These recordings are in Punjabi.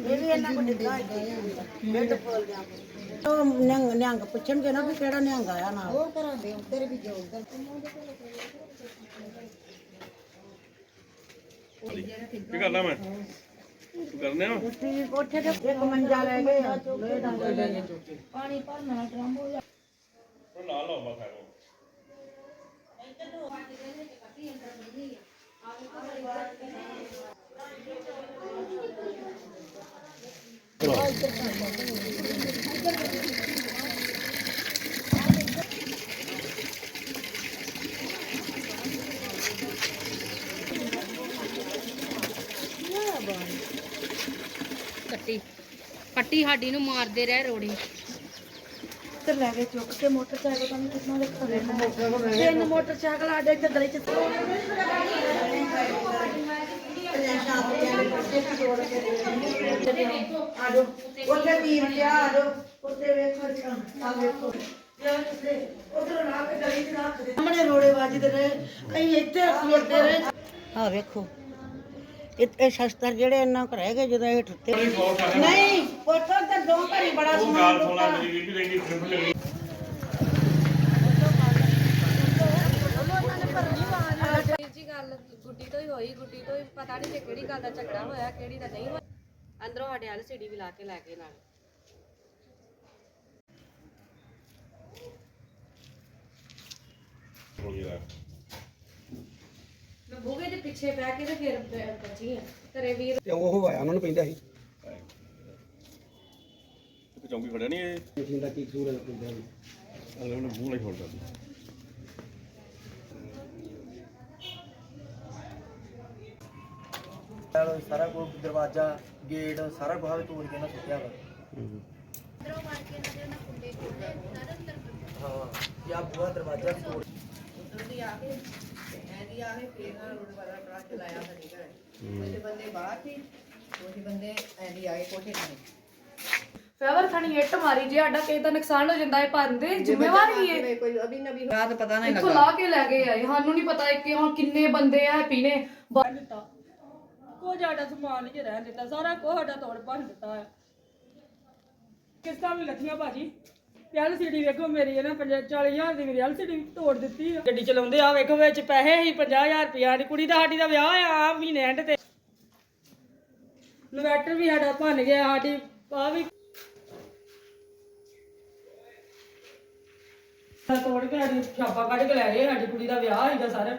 ਇਹ ਵੀ ਇਹਨਾਂ ਕੋਲ ਡਿੱਗਾ ਇੱਥੇ ਬੈੱਡ ਫੋਲ ਗਿਆ ਉਹ ਨਿਹੰਗ ਨਿਹੰਗ ਪੁੱਛਣਗੇ ਨਾ ਵੀ ਕਿਹੜਾ ਨਿਹੰਗ ਆਇਆ ਨਾਲ ਉਹ ਘਰਾਂ ਦੇ ਉੱਧਰ ਵੀ ਜੋ ਉੱਧਰ ਕੀ ਕਰਦਾ ਮੈਂ ਕਰਨੇ ਆ ਉੱਥੇ ਕੋਠੇ ਤੇ ਇੱਕ ਮੰਜਾ ਲੈ ਗਏ ਆ, ਲੋਹੇ ਦਾ ਉਹ ਲਾ ਲਓ ਬਸ ਐਰੋ ਕੱਟੀ ਕੱਟੀ। ਸਾਡੀ ਨੂੰ ਮਾਰਦੇ ਰਹੇ ਰੋੜੀ। ਤੇ ਲੈ ਕੇ ਚੁੱਕ ਕੇ ਮੋਟਰਸਾਈਕਲ ਤਾਂ ਕਿੰਨਾ ਦੇ ਘਰੇ ਤਿੰਨ ਮੋਟਰਸਾਈਕਲ ਸਾਡੇ ਇੱਥੇ ਗਲੀ ਚ। ਉੱਥੇ ਵੀਰ ਉੱਥੇ ਵੇਖੋ ਆ ਵੇਖੋ। ਸਾਹਮਣੇ ਰੋੜੇ ਵੱਜਦੇ ਰਹੇ ਕਈ ਇੱਥੇ ਖਲੋਤੇ ਰਹੇ ਆ ਵੇਖੋ। ਇਹ ਸ਼ਸਤਰ ਜਿਹੜੇ ਇੰਨਾ ਕੁ ਰਹਿ ਗਏ ਜਦੋਂ ਇਹ ਟੁੱਟੇ। ਨਹੀਂ ਉੱਥੋਂ ਤਾਂ ਦੋ ਘਰੀ ਬੜਾ ਸਮਾਨ ਗਾਲ ਸੋਲਾ ਲੁੱਟਾ ਮੇਰੀ ਵੀ ਰਹਿੰਦੀ ਟ੍ਰਿਪ ਲੱਗੀ ਵੀਰ ਜੀ ਗੱਲ ਗੁੱਡੀ ਤੋਂ ਹੀ ਹੋਈ ਗੁੱਡੀ ਤੋਂ ਹੀ ਪਤਾ ਨਹੀਂ ਕਿ ਕਿਹੜੀ ਗੱਲ ਦਾ ਝਗੜਾ ਹੋਇਆ ਕਿਹੜੀ ਦਾ ਨਹੀਂ ਹੋਇਆ। ਅੰਦਰੋਂ ਸਾਡੇ ਐਲਸੀਡੀ ਵੀ ਲਾ ਕੇ ਲੈ ਗਏ ਨਾਲ। ਹੋ ਗਿਆ। ਮੈਂ ਬੂਹੇ ਦੇ ਪਿੱਛੇ ਬਹਿ ਕੇ ਤੇ ਫਿਰ ਬਚੀ ਆ ਘਰੇ ਵੀਰ। ਤੇ ਉਹ ਹੋਇਆ ਉਹਨਾਂ ਨੂੰ ਪੈਂਦਾ ਸੀ। ਇੱਕ ਚੌਂਕੀ ਖੜਿਆ ਨਹੀਂ ਇਹ? ਮਸ਼ੀਨ ਦਾ ਕੀ ਕਸੂਰ ਹੈ ਪੈਂਦਾ ਸੀ ਅਗਲੇ ਉਹਨੇ ਮੂੰਹ ਨਹੀਂ ਖੋਲਦਾ ਨਾਲ ਸਾਰਾ ਕੁਝ ਦਰਵਾਜ਼ਾ ਗੇਟ ਸਾਰਾ ਕੁਝ ਤੋੜ ਕੇ ਨਾ ਸੁੱਟਿਆ ਵਾ। ਹਾਂ ਯਾ ਬੂਹਾ ਦਰਵਾਜ਼ਾ ਵੀ ਤੋੜ ਫੇਵਰ ਖਾਣੀ ਇੱਟ ਮਾਰੀ ਜੇ ਸਾਡਾ ਕਿਸੇ ਦਾ ਨੁਕਸਾਨ ਹੋ ਜਾਂਦਾ ਹੈ ਭਰਦੇ ਜ਼ਿੰਮੇਵਾਰ ਹੀ ਹੈ ਕੋਈ ਅਭੀ ਨਬੀ ਰਾਤ ਪਤਾ ਨਹੀਂ ਇੱਥੋਂ ਲਾ ਕੇ ਲੈ ਗਏ ਆਏ ਸਾਨੂੰ ਨਹੀਂ ਪਤਾ ਕਿ ਹੁਣ ਕਿੰਨੇ ਬੰਦੇ ਆ ਹੈਪੀ ਨੇ ਬਾਹਰ ਦਿੱਤਾ ਕੋ ਸਾਡਾ ਸਮਾਨ ਨਹੀਂ ਰਹਿਣ ਦਿੱਤਾ, ਸਾਰਾ ਕੋ ਸਾਡਾ ਤੋੜ ਭੰਨ ਦਿੱਤਾ ਹੈ ਕਿਸ਼ਤਾਂ ਵੀ ਲੱਥੀਆਂ ਭਾਜੀ। ਐਲਸੀਡੀ ਵੇਖੋ ਮੇਰੀ, ਇਹਨਾਂ 40000 ਦੀ ਮੇਰੀ ਐਲਸੀਡੀ ਤੋੜ ਦਿੱਤੀ ਆ। ਗੱਡੀ ਚਲਾਉਂਦੇ ਆ, ਵੇਖੋ ਵਿੱਚ ਪੈਸੇ ਹੀ 50000 ਰੁਪਇਆ ਦੀ, ਕੁੜੀ ਦਾ ਸਾਡੀ ਦਾ ਵਿਆਹ ਆ ਮਹੀਨੇ ਐਂਡ ਤੇ। ਇਨਵੈਟਰ ਵੀ ਸਾਡਾ ਭੰਨ ਗਿਆ, ਸਾਡੀ ਆ ਵੀ ਤੋੜ ਕੇ ਸਾਡੀ ਛਾਪਾ ਕੱਢ ਕੇ ਲੈ ਗਏ, ਸਾਡੀ ਕੁੜੀ ਦਾ ਵਿਆਹ ਸੀਗਾ ਸਾਰਾ।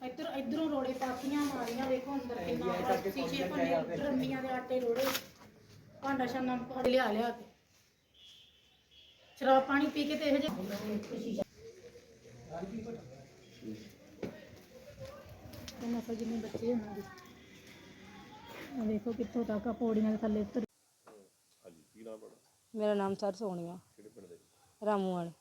ਇੱਧਰ ਇੱਧਰੋਂ ਰੋੜੇ ਪਾਥੀਆਂ ਮਾਰੀਆਂ ਵੇਖੋ ਅੰਦਰ ਕਿੰਨਾ ਸ਼ੀਸ਼ੇ ਭੰਨੇ ਡਰਮੀਆਂ ਦੇ ਆਟੇ ਰੋੜੇ ਭਾਂਡਾ ਪੜ ਲਿਆ ਲਿਆ ਕੇ। ਸ਼ਰਾਬ ਪਾਣੀ ਪੀ ਕੇ ਤੇ ਇਹ ਜਿਹੇ ਉਹਨਾਂ ਕੋਲ ਜਿੰਨੇ ਬੱਚੇ ਦੇ ਆਹ ਵੇਖੋ ਕਿੱਥੋਂ ਤੱਕ ਆ ਪੌੜੀਆਂ ਦੇ ਥੱਲੇ ਉਤਰ ਹਾਂਜੀ ਕੀ ਨਾਮ ਬੜਾ ਮੇਰਾ ਨਾਮ ਸਰ ਸੋਨੀਆ। ਕਿਹੜੇ ਪਿੰਡ ਦੇ? ਰਾਮੂ ਵਾਲੇ ਕੀ ਗੱਲ ਹੋਈ?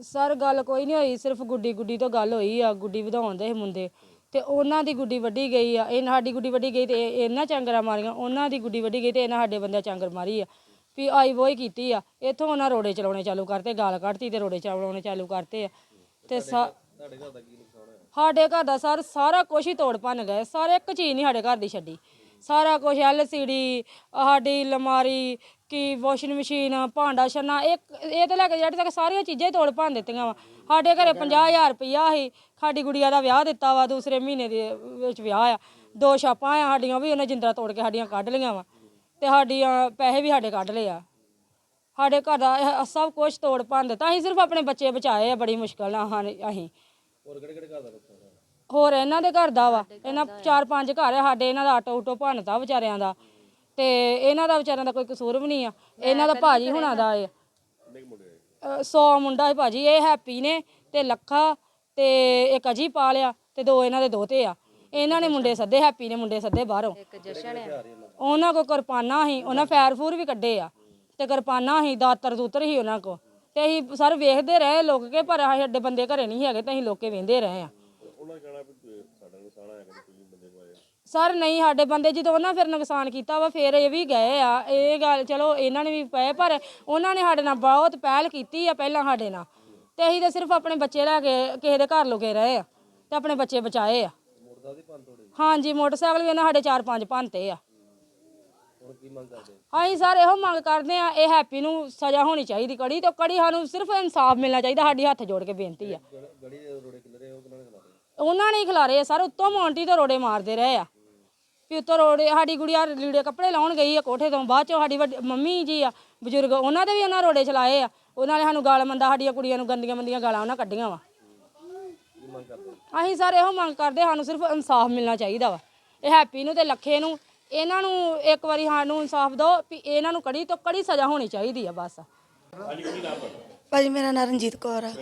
ਸਰ ਗੱਲ ਕੋਈ ਨਹੀਂ ਹੋਈ ਸਿਰਫ ਗੁੱਡੀ ਗੁੱਡੀ ਤੋਂ ਗੱਲ ਹੋਈ ਆ ਗੁੱਡੀ ਵਧਾਉਣ ਦੇ ਸੀ ਮੁੰਡੇ। ਤੇ ਉਹਨਾਂ ਦੀ ਗੁੱਡੀ ਵੱਢੀ ਗਈ ਆ ਇਹ ਸਾਡੀ ਗੁੱਡੀ ਵੱਢੀ ਗਈ ਤੇ ਇਹ- ਇਹਨਾਂ ਚਾਂਗਰਾਂ ਮਾਰੀਆਂ ਉਹਨਾਂ ਦੀ ਗੁੱਡੀ ਵੱਢੀ ਗਈ ਤੇ ਇਹਨਾਂ ਸਾਡੇ ਬੰਦਿਆਂ ਚਾਂਗਰ ਮਾਰੀ ਆ। ਵੀ ਆਈ ਵੋਈ ਕੀਤੀ ਆ ਇੱਥੋਂ ਉਹਨਾਂ ਰੋੜੇ ਚਲਾਉਣੇ ਚਾਲੂ ਕਰਤੇ ਗਾਲ ਕੱਢਤੀ ਤੇ ਰੋੜੇ ਚਲਾਉਣੇ ਚਾਲੂ ਕਰਤੇ ਆ। ਤੇ ਸਾ- ਸਾਡੇ ਘਰ ਦਾ ਸਰ ਸਾਰਾ ਕੁਝ ਹੀ ਤੋੜ ਭੰਨ ਗਏ ਸਾਰੇ ਇੱਕ ਚੀਜ਼ ਨਹੀਂ ਸਾਡੇ ਘਰ ਦੀ ਛੱਡੀ। ਸਾਰਾ ਕੁਝ ਐਲਸੀਡੀ ਸਾਡੀ ਅਲਮਾਰੀ ਕੀ ਵਾਸ਼ਿੰਗ ਮਸ਼ੀਨ ਭਾਂਡਾ ਛੰਨਾ ਇੱਕ ਇਹ ਤੇ ਲੈ ਕੇ ਜਿਹੜੇ ਤੱਕ ਸਾਰੀਆਂ ਚੀਜ਼ਾਂ ਹੀ ਤੋੜ ਭੰਨ ਦਿੱਤੀਆਂ ਵਾ। ਸਾਡੇ ਘਰੇ 50000 ਰੁਪਈਆ ਸੀ ਸਾਡੀ ਗੁੜੀਆ ਦਾ ਵਿਆਹ ਦਿੱਤਾ ਵਾ ਦੂਸਰੇ ਮਹੀਨੇ ਦੇ ਵਿੱਚ ਵਿਆਹ ਆ। ਦੋ ਛਾਪਾਂ ਆ ਸਾਡੀਆਂ ਵੀ ਉਹਨੇ ਜਿੰਦਰਾ ਤੋੜ ਕੇ ਸਾਡੀਆਂ ਕੱਢ ਲਈਆਂ ਵਾ। ਤੇ ਸਾਡੀਆਂ ਪੈਸੇ ਵੀ ਸਾਡੇ ਕੱਢ ਲਏ ਆ। ਸਾਡੇ ਘਰ ਦਾ ਇਹ ਸਭ ਕੁਝ ਤੋੜ ਭੰਨ ਦਿੱਤਾ। ਅਸੀਂ ਸਿਰਫ ਆਪਣੇ ਬੱਚੇ ਬਚਾਏ ਆ ਬੜੀ ਮੁਸ਼ਕਲ ਨਾਲ ਹਾਂ ਅਸੀਂ। ਹੋਰ ਇਹਨਾਂ ਦੇ ਘਰ ਦਾ ਵਾ। ਇਹਨਾਂ ਚਾਰ ਪੰਜ ਘਰ ਆ ਸਾਡੇ ਇਹਨਾਂ ਦਾ ਆਟੋ ਉਟੋ ਭੰਨਤਾ ਵਿਚਾਰਿਆਂ ਦਾ। ਤੇ ਇਹਨਾਂ ਦਾ ਵਿਚਾਰਿਆਂ ਦਾ ਕੋਈ ਕਸੂਰ ਵੀ ਨਹੀਂ ਆ। ਇਹਨਾਂ ਦਾ ਭਾਜੀ ਹੁਣਾਂ ਦਾ ਅ, ਸੌ ਮੁੰਡਾ ਹੈ ਭਾਜੀ ਇਹ ਹੈਪੀ ਨੇ ਤੇ ਲੱਖਾ ਤੇ ਇੱਕ ਅਜੀ ਪਾਲਿਆ ਤੇ ਦੋ ਇਹਨਾਂ ਦੇ ਦੋਤੇ ਆ। ਇਹਨਾਂ ਨੇ ਮੁੰਡੇ ਸੱਦੇ ਹੈਪੀ ਨੇ ਮੁੰਡੇ ਸੱਦੇ ਬਾਹਰੋਂ। ਇੱਕ ਜਸ਼ਨ ਹੈ ਉਹਨਾਂ ਕੋ ਕਿਰਪਾਨਾਂ ਸੀ ਉਹਨਾਂ ਫੈਰ ਫੂਰ ਵੀ ਕੱਢੇ ਆ। ਤੇ ਕਿਰਪਾਨਾਂ ਸੀ ਦਾਤਰ ਦੂਤਰ ਸੀ ਉਹਨਾਂ ਕੋ ਤੇ ਅਸੀਂ ਸਰ ਵੇਖਦੇ ਰਹੇ ਲੋਕ ਕੇ ਪਰ ਅਸੀਂ ਸਾਡੇ ਬੰਦੇ ਘਰੇ ਨਹੀਂ ਹੈਗੇ ਤੇ ਅਸੀਂ ਲੋਕੇ ਵੇਂਦੇ ਰਹੇ ਆ। ਉਹਨਾਂ ਕਹਿਣਾ ਵੀ ਸਾਡਾ ਨੁਕਸਾਨ ਆਇਆ ਕਿ ਤੁਸੀਂ ਬੰਦੇ ਕੋਲ ਆਏ ਸਰ ਨਹੀਂ ਸਾਡੇ ਬੰਦੇ ਜਦੋਂ ਉਹਨਾਂ ਫਿਰ ਨੁਕਸਾਨ ਕੀਤਾ ਵਾ ਫਿਰ ਇਹ ਵੀ ਗਏ ਆ। ਇਹ ਗੱਲ ਚਲੋ ਇਹਨਾਂ ਨੇ ਵੀ ਪਏ ਪਰ ਉਹਨਾਂ ਨੇ ਸਾਡੇ ਨਾਲ ਬਹੁਤ ਪਹਿਲ ਕੀਤੀ ਆ ਪਹਿਲਾਂ ਸਾਡੇ ਨਾਲ। ਤੇ ਅਸੀਂ ਤਾਂ ਸਿਰਫ ਆਪਣੇ ਬੱਚੇ ਲੈ ਕੇ ਕਿਸੇ ਦੇ ਘਰ ਲੁਕੇ ਰਹੇ ਆ ਤੇ ਆਪਣੇ ਬੱਚੇ ਬਚਾਏ ਆ। ਹਾਂਜੀ ਮੋਟਰਸਾਈਕਲ ਵੀ ਇਹਨਾਂ ਸਾਡੇ ਚਾਰ ਪੰਜ ਭੰਨਤੇ ਆ। ਅਸੀਂ ਸਰ ਇਹੋ ਮੰਗ ਕਰਦੇ ਆ ਇਹ ਹੈਪੀ ਨੂੰ ਸਜ਼ਾ ਹੋਣੀ ਚਾਹੀਦੀ ਕੜੀ ਤੋਂ ਕੜੀ ਸਾਨੂੰ ਸਿਰਫ ਇਨਸਾਫ ਮਿਲਣਾ ਚਾਹੀਦਾ ਸਾਡੀ ਹੱਥ ਜੋੜ ਕੇ ਬੇਨਤੀ ਆ। ਉਹਨਾਂ ਨੇ ਖਿਲਾਰੇ ਆ ਸਰ ਉੱਤੋਂ ਮੌਂਟੀ ਤੋਂ ਰੋੜੇ ਮਾਰਦੇ ਰਹੇ ਆ। ਵੀ ਉੱਤੋਂ ਰੋੜੇ ਸਾਡੀ ਗੁੜੀਆ ਲੀੜੇ ਕੱਪੜੇ ਲਾਉਣ ਗਈ ਆ ਕੋਠੇ ਤੋਂ ਬਾਅਦ ਚੋਂ ਸਾਡੀ ਵੱਡੀ ਮੰਮੀ ਜੀ ਆ ਬਜ਼ੁਰਗ ਉਹਨਾਂ ਦੇ ਵੀ ਉਹਨਾਂ ਰੋੜੇ ਚਲਾਏ ਆ। ਉਹਨਾਂ ਨੇ ਸਾਨੂੰ ਗਾਲ ਮੰਦਾ ਸਾਡੀਆਂ ਕੁੜੀਆਂ ਨੂੰ ਗੰਦੀਆਂ ਮੰਦੀਆਂ ਗਾਲਾਂ ਉਹਨਾਂ ਕੱਢੀਆਂ ਵਾ। ਅਸੀਂ ਸਰ ਇਹੋ ਮੰਗ ਕਰਦੇ ਸਾਨੂੰ ਸਿਰਫ ਇਨਸਾਫ ਮਿਲਣਾ ਚਾਹੀਦਾ ਵਾ। ਇਹ ਹੈਪੀ ਨੂੰ ਤੇ ਲੱਖੇ ਨੂੰ ਇਹਨਾਂ ਨੂੰ ਇੱਕ ਵਾਰੀ ਸਾਨੂੰ ਇਨਸਾਫ ਦਿਓ ਵੀ ਇਹਨਾਂ ਨੂੰ ਕੜੀ ਤੋਂ ਕੜੀ ਸਜ਼ਾ ਹੋਣੀ ਚਾਹੀਦੀ ਆ ਬਸ। ਭਾਜੀ ਮੇਰਾ ਨਾਂ ਰਣਜੀਤ ਕੌਰ ਆ।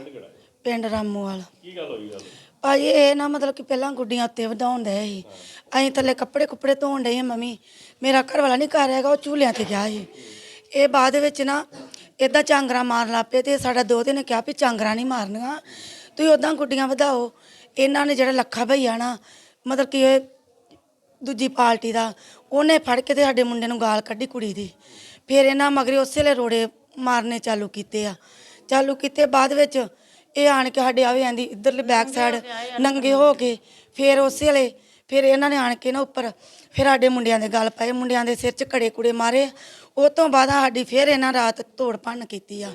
ਪਿੰਡ ਰਾਮੂਵਾਲ। ਕੀ ਗੱਲ ਹੋਈ ਗੱਲ? ਭਾਜੀ ਇਹ ਨਾ ਮਤਲਬ ਕਿ ਪਹਿਲਾਂ ਗੁੱਡੀਆਂ ਉੱਤੇ ਵਧਾਉਣ ਦੇ ਸੀ। ਅਸੀਂ ਥੱਲੇ ਕੱਪੜੇ ਕੁੱਪੜੇ ਧੋਣ ਡਏ ਆ ਮੰਮੀ। ਮੇਰਾ ਘਰ ਵਾਲਾ ਨਹੀਂ ਘਰ ਹੈਗਾ, ਉਹ ਝੂਲਿਆਂ ਤੇ ਗਿਆ ਸੀ। ਇਹ ਬਾਅਦ ਵਿੱਚ ਨਾ ਇਦਾਂ ਚਾਂਗਰਾ ਮਾਰਨ ਲੱਗ ਪਏ ਤੇ ਸਾਡਾ ਦੋਤੇ ਨੇ ਕਿਹਾ ਵੀ ਚਾਂਗਰਾ ਨਹੀਂ ਮਾਰਨੀਆਂ। ਤੁਸੀਂ ਉਦਾਂ ਗੁੱਡੀਆਂ ਵਧਾਓ। ਇਹਨਾਂ ਨੇ ਜਿਹੜਾ ਲੱਖਾ ਭਈਆ ਨਾ, ਮਤਲਬ ਕਿ ਇਹ ਦੂਜੀ ਪਾਰਟੀ ਦਾ, ਉਹਨੇ ਫੜ ਕੇ ਤੇ ਸਾਡੇ ਮੁੰਡੇ ਨੂੰ ਗਾਲ ਕੱਢੀ ਕੁੜੀ ਦੀ। ਫਿਰ ਇਹਨਾਂ ਮਗਰੇ ਉਸੇ ਵੇਲੇ ਰੋੜੇ ਮਾਰਨੇ ਚਾਲੂ ਕੀਤੇ ਆ। ਚਾਲੂ ਕੀਤੇ ਬਾਅਦ ਵਿੱਚ ਇਹ ਆਣ ਕੇ ਸਾਡੇ ਆਵੇ ਆਂਦੀ, ਇਧਰਲੇ ਬੈਕ ਸਾਈਡ ਨੰਗੇ ਹੋ ਕੇ, ਫਿਰ ਉਸੇ ਵੇਲੇ ਫਿਰ ਇਹਨਾਂ ਨੇ ਆਣ ਕੇ ਨਾ ਉੱਪਰ ਫਿਰ ਸਾਡੇ ਮੁੰਡਿਆਂ ਦੇ ਗੱਲ ਪਏ, ਮੁੰਡਿਆਂ ਦੇ ਸਿਰ 'ਚ ਘੜੇ ਕੁੜੇ ਮਾਰੇ। ਉਹ ਤੋਂ ਬਾਅਦ ਸਾਡੀ ਫਿਰ ਇਹਨਾਂ ਰਾਤ ਤੋੜ ਭੰਨ ਕੀਤੀ ਆ।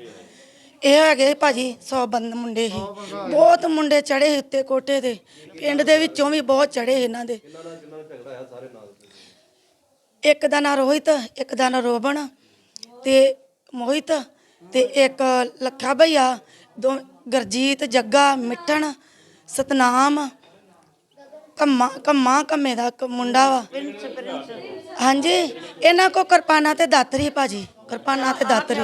ਇਹ ਹੈਗੇ ਭਾਜੀ 100 ਬੰਦ ਮੁੰਡੇ ਸੀ। ਬਹੁਤ ਮੁੰਡੇ ਚੜੇ ਸੀ ਉੱਤੇ ਕੋਠੇ ਦੇ ਪਿੰਡ ਦੇ ਵਿੱਚੋਂ ਵੀ ਬਹੁਤ ਚੜੇ ਇਹਨਾਂ ਦੇ। ਇੱਕ ਦਾ ਨਾਂ ਰੋਹਿਤ, ਇੱਕ ਦਾ ਨਾਂ ਰੋਬਣ ਤੇ ਮੋਹਿਤ ਤੇ ਇੱਕ ਲੱਖਾ ਭਈਆ ਦੋ ਗਰਜੀਤ, ਜੱਗਾ, ਮਿੱਠਣ, ਸਤਨਾਮ ਕੰਮਾ ਕੰਮਾ ਕੰਮੇ ਦਾ ਇੱਕ ਮੁੰਡਾ ਵਾ। ਹਾਂਜੀ ਇਹਨਾਂ ਕੋ ਕਿਰਪਾਨਾਂ ਤੇ ਦਾਤਰੀ ਭਾਜੀ। ਕਿਰਪਾਨਾਂ ਤੇ ਦਾਤਰੀ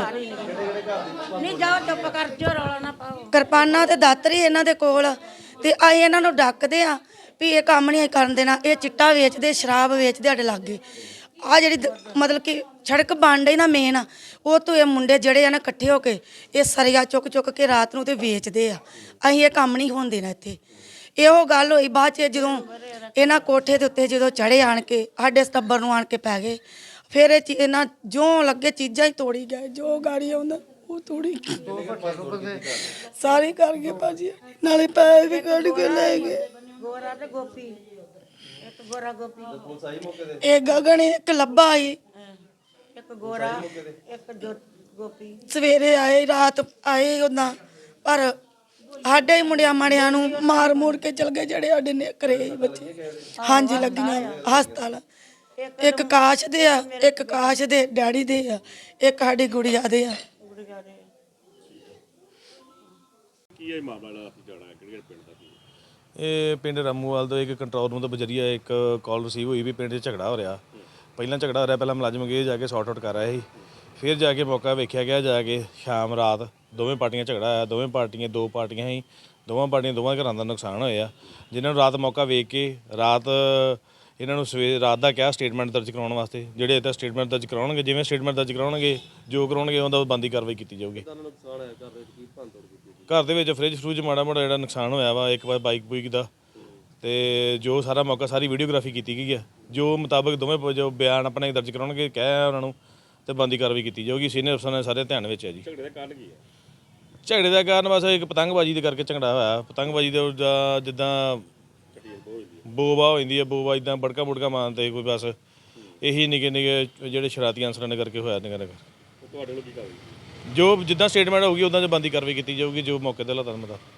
ਨਹੀਂ ਜਾਓ ਚੁੱਪ ਕਰ ਜੋ ਰੌਲਾ ਨਾ ਪਾਓ। ਕਿਰਪਾਨਾਂ ਤੇ ਦਾਤਰੀ ਇਹਨਾਂ ਦੇ ਕੋਲ। ਤੇ ਆਏ ਇਹਨਾਂ ਨੂੰ ਡੱਕਦੇ ਆ ਵੀ ਇਹ ਕੰਮ ਨਹੀਂ ਕਰਨ ਦੇਣਾ। ਇਹ ਚਿੱਟਾ ਵੇਚਦੇ ਸ਼ਰਾਬ ਵੇਚਦੇ ਸਾਡੇ ਲਾਗੇ। ਆ ਜਿਹੜੀ ਦ- ਮਤਲਬ ਕਿ ਸੜਕ ਬਣ ਰਹੀ ਨਾ ਮੇਨ ਉਹ ਤੋਂ ਇਹ ਮੁੰਡੇ ਜਿਹੜੇ ਆ ਨਾ ਇਕੱਠੇ ਹੋ ਕੇ ਇਹ ਸਰੀਆ ਚੁੱਕ ਚੁੱਕ ਕੇ ਰਾਤ ਨੂੰ ਤੇ ਵੇਚਦੇ ਆ। ਅਸੀਂ ਇਹ ਕੰਮ ਨਹੀਂ ਹੋਣ ਦੇਣਾ ਇੱਥੇ। ਇਹੋ ਗੱਲ ਹੋਈ। ਬਾਅਦ ਚ ਜਦੋਂ ਇਹਨਾਂ ਕੋਠੇ ਦੇ ਉੱਤੇ ਜਦੋਂ ਚੜੇ ਆਣ ਕੇ ਸਾਡੇ ਸਟੱਬਰ ਨੂੰ ਆਣ ਕੇ ਪੈ ਗਏ। ਫਿਰ ਇਹ ਚੀ- ਇਹਨਾਂ ਜੋ ਲੱਗੇ ਚੀਜ਼ਾਂ ਹੀ ਤੋੜੀ ਗਏ। ਜੋ ਗਾੜੀ ਆਉਂਦਾ ਉਹ ਤੋੜੀ ਗਏ। ਸਾਰੇ ਕਰ ਗਏ ਭਾਜੀ। ਨਾਲੇ ਪੈਸੇ ਵੀ ਕੱਢ ਕੇ ਲੈ ਗਏ। ਗੋਰਾ ਤੇ ਗੋਪੀ। ਇੱਕ ਗੋਰਾ ਗੋਪੀ। ਇਹ ਗਗਨ ਇੱਕ ਲੱਭਾ ਆਈ ਇੱਕ ਗੋਰਾ ਇੱਕ ਜੋ- ਗੋਪੀ। ਸਵੇਰੇ ਆਏ ਰਾਤ ਆਏ ਉਹਨਾਂ। ਪਰ ਸਾਡੇ ਹੀ ਮੁੰਡਿਆਂ ਮਾੜਿਆਂ ਨੂੰ ਮਾਰ ਮੂਰ ਕੇ ਚਲ ਗਏ ਜਿਹੜੇ ਸਾਡੇ ਨੇ ਸੀ ਬੱਚੇ। ਹਾਂਜੀ ਲੱਗੀਆਂ ਹਸਪਤਾਲ। ਇੱਕ ਕਾਸ਼ ਦੇ ਆ ਇੱਕ ਕਾਸ਼ ਦੇ ਡੈਡੀ ਦੇ ਆ ਇੱਕ ਸਾਡੀ ਗੁੜੀਆ ਦੇ ਆ। ਕੀ ਹੈ ਮਾਮਲਾ ਅਸੀਂ ਜਾਣਾ ਕਿਹੜੇ ਪਿੰਡ ਦਾ ਕੀ ਹੈ? ਇਹ ਪਿੰਡ ਰਾਮੂਵਾਲ ਤੋਂ ਇੱਕ ਕੰਟਰੋਲ ਰੂਮ ਤੋਂ ਬਜਰੀਆ ਇੱਕ ਕਾਲ ਰਿਸੀਵ ਹੋਈ ਵੀ ਪਿੰਡ 'ਚ ਝਗੜਾ ਹੋ ਰਿਹਾ। ਪਹਿਲਾਂ ਝਗੜਾ ਹੋ ਰਿਹਾ ਪਹਿਲਾਂ ਮੁਲਾਜ਼ਮ ਗਏ ਜਾ ਕੇ ਸੌਟ ਆਊਟ ਕਰ ਰਹੇ ਸੀ। ਫਿਰ ਜਾ ਕੇ ਮੌਕਾ ਵੇਖਿਆ ਗਿਆ ਜਾ ਕੇ ਸ਼ਾਮ ਰਾਤ ਦੋਵੇਂ ਪਾਰਟੀਆਂ ਝਗੜਾ ਆਇਆ ਦੋਵੇਂ ਪਾਰਟੀਆਂ ਦੋ ਪਾਰਟੀਆਂ ਸੀ। ਦੋਵਾਂ ਪਾਰਟੀਆਂ ਦੋਵਾਂ ਘਰਾਂ ਦਾ ਨੁਕਸਾਨ ਹੋਇਆ। ਜਿਨ੍ਹਾਂ ਨੂੰ ਰਾਤ ਮੌਕਾ ਵੇਖ ਕੇ ਰਾਤ ਇਹਨਾਂ ਨੂੰ ਸਵੇਰ ਰਾਤ ਦਾ ਕਿਹਾ ਸਟੇਟਮੈਂਟ ਦਰਜ ਕਰਾਉਣ ਵਾਸਤੇ ਜਿਹੜੇ ਇੱਥੇ ਸਟੇਟਮੈਂਟ ਦਰਜ ਕਰਾਉਣਗੇ ਜਿਵੇਂ ਸਟੇਟਮੈਂਟ ਦਰਜ ਕਰਾਉਣਗੇ ਜੋ ਕਰਾਉਣਗੇ ਉਹਦਾ ਬੰਦੀ ਕਾਰਵਾਈ ਕੀਤੀ ਜਾਊਗੀ। ਘਰ ਦੇ ਵਿੱਚ ਫ੍ਰਿਜ ਫਰੂਜ ਮਾੜਾ ਮਾੜਾ ਜਿਹੜਾ ਨੁਕਸਾਨ ਹੋਇਆ ਵਾ ਇੱਕ ਵਾਰ ਬਾਈਕ ਬੁਈਕ ਦਾ। ਤੇ ਜੋ ਸਾਰਾ ਮੌਕਾ ਸਾਰੀ ਵੀਡੀਓਗ੍ਰਾਫੀ ਕੀਤੀ ਗਈ ਹੈ ਜੋ ਮੁਤਾਬਕ ਦੋਵੇਂ ਜੋ ਬਿਆਨ ਆਪਣੇ ਦਰਜ ਕਰਾਉਣਗੇ ਕਹਿਆ ਉਹਨਾਂ ਨੂੰ ਤੇ ਬੰਦੀ ਕਾਰਵਾਈ ਕੀਤੀ ਜਾਊਗੀ। ਸੀਨੀਅਰ ਅਫਸਰਾਂ ਨੇ ਸਾਰੇ ਧਿਆਨ ਵਿੱਚ ਹੈ ਜੀ। ਝਗੜੇ ਦਾ ਕਾਰਨ ਕੀ ਹੈ ਝਗੜੇ ਦਾ ਕਾਰਨ ਬਸ ਇੱਕ ਪਤੰਗਬਾਜ਼ੀ ਦੇ ਕਰਕੇ ਝਗੜਾ ਹੋਇਆ। ਪਤੰਗਬਾਜ਼ੀ ਦੇ ਜਾਂ ਜਿੱਦਾਂ ਬੋਬਾ ਹੋ ਜਾਂਦੀ ਹੈ ਬੋਬਾ ਇਦਾਂ ਬੜਕਾ ਬੁੜਕਾ ਮਾਰਦੇ ਕੋਈ ਬਸ। ਇਹੀ ਨਿੱਕੇ ਨਿੱਕੇ ਜਿਹੜੇ ਸ਼ਰਾਰਤੀ ਅਨਸਰਾਂ ਨੇ ਕਰਕੇ ਹੋਇਆ ਨਿਕਾ ਨਿਕਾ ਤੇ ਤੁਹਾਡੇ ਵੱਲੋਂ ਕੀ ਕਾਰਵਾਈ ਜੋ ਜਿੱਦਾਂ ਸਟੇਟਮੈਂਟ ਹੋਊਗੀ ਉਦਾਂ ਦੀ ਬੰਦੀ ਕਾਰਵਾਈ ਕੀਤੀ ਜਾਊਗੀ ਜੋ ਮੌਕੇ ਤੇ ਹਾਲਾਤਾਂ ਮੁਤਾਬਕ